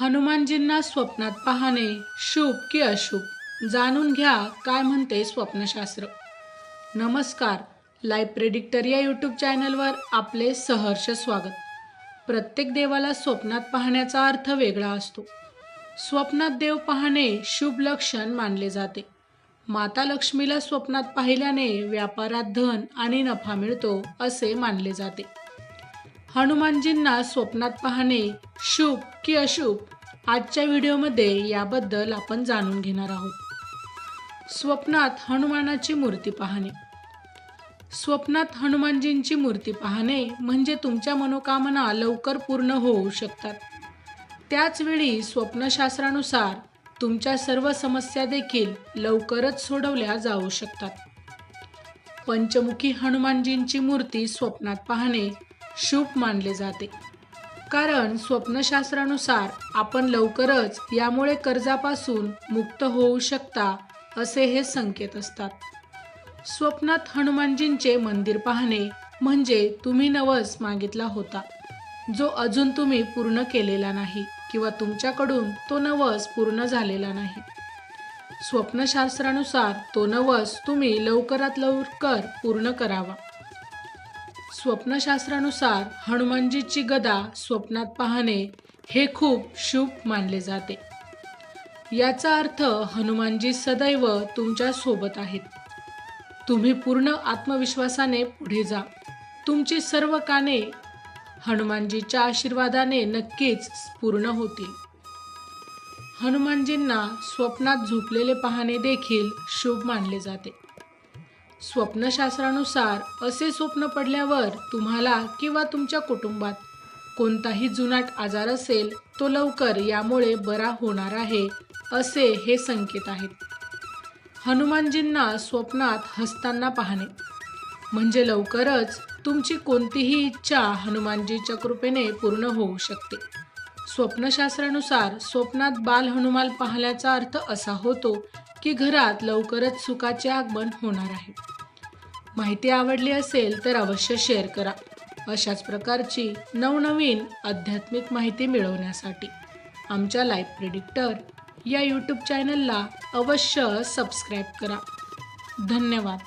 हनुमानजींना स्वप्नात पाहणे शुभ की अशुभ? जाणून घ्या काय म्हणते स्वप्नशास्त्र. नमस्कार लाईव्ह प्रेडिक्टर या यूट्यूब चॅनलवर आपले सहर्ष स्वागत. प्रत्येक देवाला स्वप्नात पाहण्याचा अर्थ वेगळा असतो. स्वप्नात देव पाहणे शुभ लक्षण मानले जाते. माता लक्ष्मीला स्वप्नात पाहिल्याने व्यापारात धन आणि नफा मिळतो असे मानले जाते. हनुमानजींना स्वप्नात पाहणे शुभ की अशुभ आजच्या व्हिडिओमध्ये याबद्दल आपण जाणून घेणार आहोत. स्वप्नात हनुमानाची मूर्ती पाहणे. स्वप्नात हनुमानजींची मूर्ती पाहणे म्हणजे तुमच्या मनोकामना लवकर पूर्ण होऊ शकतात. त्याचवेळी स्वप्नशास्त्रानुसार तुमच्या सर्व समस्या देखील लवकरच सोडवल्या जाऊ शकतात. पंचमुखी हनुमानजींची मूर्ती स्वप्नात पाहणे शुभ मानले जाते. कारण स्वप्नशास्त्रानुसार आपण लवकरच यामुळे कर्जापासून मुक्त होऊ शकता असे हे संकेत असतात. स्वप्नात हनुमानजींचे मंदिर पाहणे म्हणजे तुम्ही नवस मागितला होता जो अजून तुम्ही पूर्ण केलेला नाही किंवा तुमच्याकडून तो नवस पूर्ण झालेला नाही. स्वप्नशास्त्रानुसार तो नवस तुम्ही लवकरात लवकर पूर्ण करावा. स्वप्नशास्त्रानुसार हनुमानजीची गदा स्वप्नात पाहणे हे खूप शुभ मानले जाते. याचा अर्थ हनुमानजी सदैव तुमच्यासोबत आहेत. तुम्ही पूर्ण आत्मविश्वासाने पुढे जा. तुमची सर्व काने हनुमानजीच्या आशीर्वादाने नक्कीच पूर्ण होतील. हनुमानजींना स्वप्नात झोपलेले पाहणे देखील शुभ मानले जाते. स्वप्नशास्त्रानुसार असे स्वप्न पडल्यावर तुम्हाला किंवा तुमच्या कुटुंबात कोणताही जुनाट आजार असेल तो लवकर यामुळे बरा होणार आहे असे हे संकेत आहेत. हनुमानजींना स्वप्नात हसताना पाहणे. म्हणजे लवकरच तुमची कोणतीही इच्छा हनुमानजीच्या कृपेने पूर्ण होऊ शकते. स्वप्नशास्त्रानुसार स्वप्नात बाल हनुमान पाहण्याचा अर्थ असा होतो की घरात लवकरच सुखाचे आगमन होणार आहे. माहिती आवडली असेल तर अवश्य शेअर करा. अशाच प्रकारची नवनवीन आध्यात्मिक माहिती मिळवण्यासाठी आमच्या लाईफ प्रिडिक्टर या यूट्यूब चॅनलला अवश्य सबस्क्राईब करा. धन्यवाद.